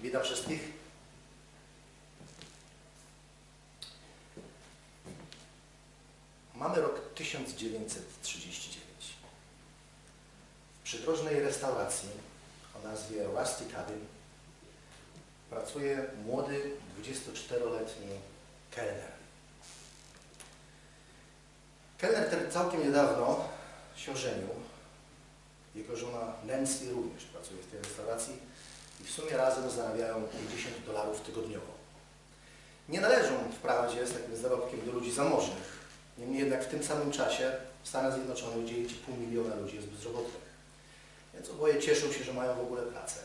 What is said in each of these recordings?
Witam wszystkich. Mamy rok 1939. W przydrożnej restauracji o nazwie Rusty Cabin pracuje młody 24-letni kelner. Kelner ten całkiem niedawno się ożenił. Jego żona Nancy również pracuje w tej restauracji i w sumie razem zarabiają 50 dolarów tygodniowo. Nie należą wprawdzie z takim zarobkiem do ludzi zamożnych, niemniej jednak w tym samym czasie w Stanach Zjednoczonych dzieje się pół miliona ludzi jest bezrobotnych. Więc oboje cieszą się, że mają w ogóle pracę.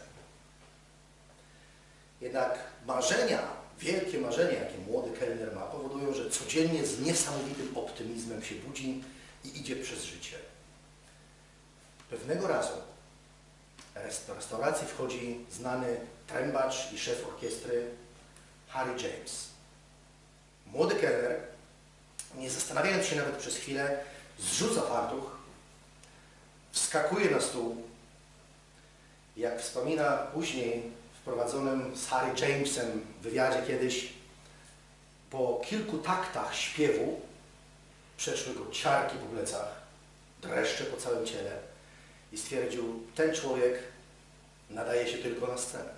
Jednak marzenia, wielkie marzenia, jakie młody kelner ma, powodują, że codziennie z niesamowitym optymizmem się budzi i idzie przez życie. Pewnego razu restauracji wchodzi znany trębacz i szef orkiestry Harry James. Młody kelner, nie zastanawiając się nawet przez chwilę, zrzuca fartuch, wskakuje na stół. Jak wspomina później w prowadzonym z Harry Jamesem wywiadzie kiedyś, po kilku taktach śpiewu przeszły go ciarki po plecach, dreszcze po całym ciele i stwierdził, ten człowiek nadaje się tylko na scenę.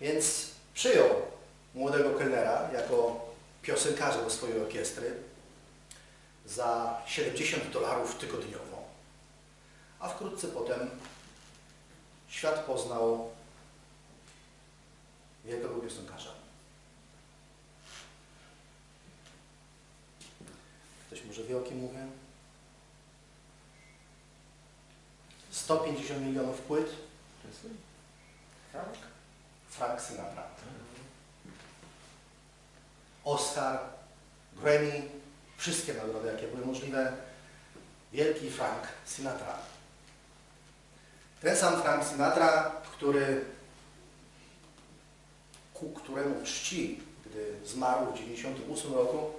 Więc przyjął młodego kelnera jako piosenkarza do swojej orkiestry za 70 dolarów tygodniowo. A wkrótce potem świat poznał wielkiego piosenkarza. Ktoś może wie o kim mówię? 150 milionów płyt. Frank? Frank Sinatra. Oscar, Grammy, wszystkie nagrody, jakie były możliwe. Wielki Frank Sinatra. Ten sam Frank Sinatra, który, ku któremu czci, gdy zmarł w 1998 roku,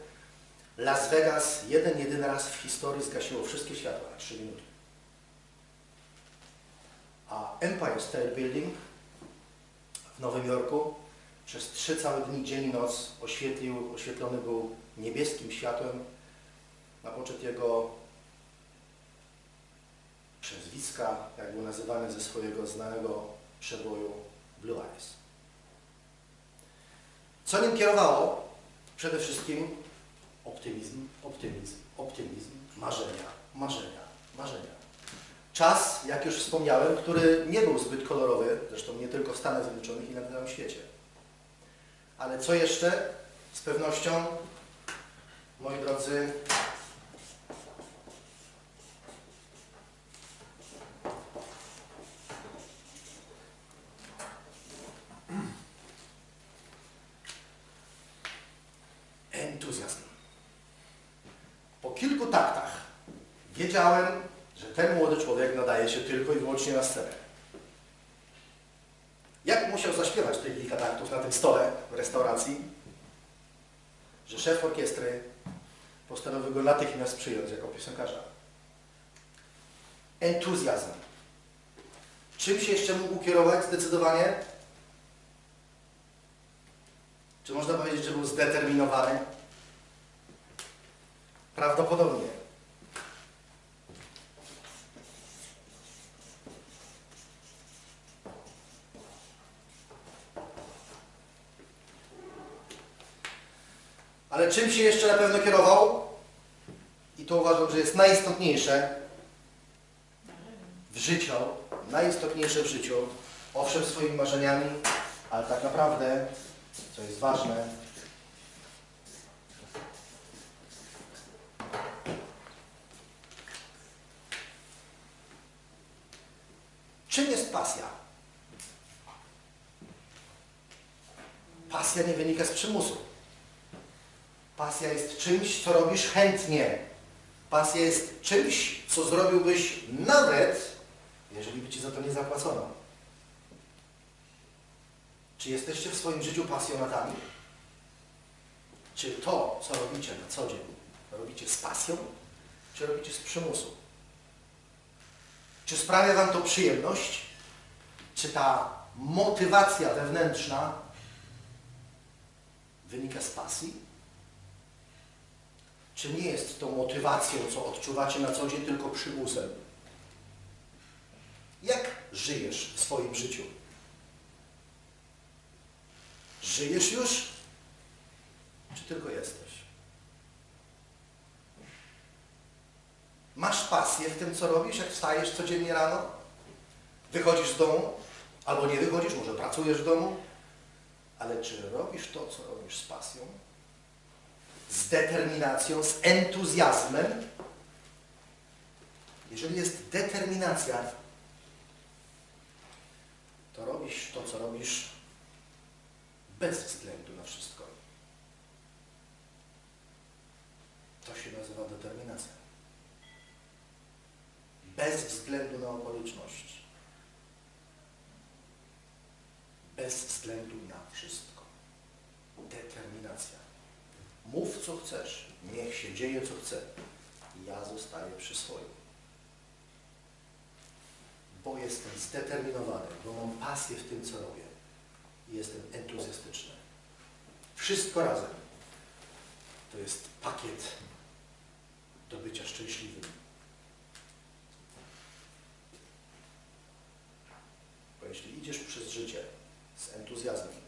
Las Vegas jeden, jedyny raz w historii zgasiło wszystkie światła na 3 minuty. Empire State Building w Nowym Jorku przez trzy całe dni, dzień i noc oświetlił, oświetlony był niebieskim światłem na poczet jego przezwiska, jak był nazywany ze swojego znanego przeboju Blue Eyes. Co nim kierowało? Przede wszystkim optymizm, optymizm, optymizm, marzenia, marzenia, marzenia. Czas, jak już wspomniałem, który nie był zbyt kolorowy, zresztą nie tylko w Stanach Zjednoczonych i na całym świecie. Ale co jeszcze? Z pewnością, moi drodzy, entuzjazm. Po kilku taktach wiedziałem, że ten młody człowiek nadaje się tylko i wyłącznie na scenę. Jak musiał zaśpiewać te kilka taktów na tym stole w restauracji, że szef orkiestry postanowił go natychmiast przyjąć jako piosenkarza. Entuzjazm. Czym się jeszcze mógł kierować zdecydowanie? Czy można powiedzieć, że był zdeterminowany? Prawdopodobnie. Ale czym się jeszcze na pewno kierował? I to uważam, że jest najistotniejsze w życiu, najistotniejsze w życiu, owszem swoimi marzeniami, ale tak naprawdę, co jest ważne, czym jest pasja? Pasja nie wynika z przymusu. Pasja jest czymś, co robisz chętnie. Pasja jest czymś, co zrobiłbyś nawet, jeżeli by Ci za to nie zapłacono. Czy jesteście w swoim życiu pasjonatami? Czy to, co robicie na co dzień, robicie z pasją, czy robicie z przymusu? Czy sprawia Wam to przyjemność? Czy ta motywacja wewnętrzna wynika z pasji? Czy nie jest to motywacją, co odczuwacie na co dzień, tylko przymusem? Jak żyjesz w swoim życiu? Żyjesz już? Czy tylko jesteś? Masz pasję w tym, co robisz, jak wstajesz codziennie rano? Wychodzisz z domu? Albo nie wychodzisz, może pracujesz w domu? Ale czy robisz to, co robisz z pasją? Z determinacją, z entuzjazmem? Jeżeli jest determinacja, to robisz to, co robisz bez względu na wszystko. To się nazywa determinacja. Bez względu na okoliczności. Bez względu na wszystko. Determinacja. Mów co chcesz, niech się dzieje co chce. Ja zostaję przy swoim. Bo jestem zdeterminowany, bo mam pasję w tym, co robię. I jestem entuzjastyczny. Wszystko razem. To jest pakiet do bycia szczęśliwym. Bo jeśli idziesz przez życie z entuzjazmem,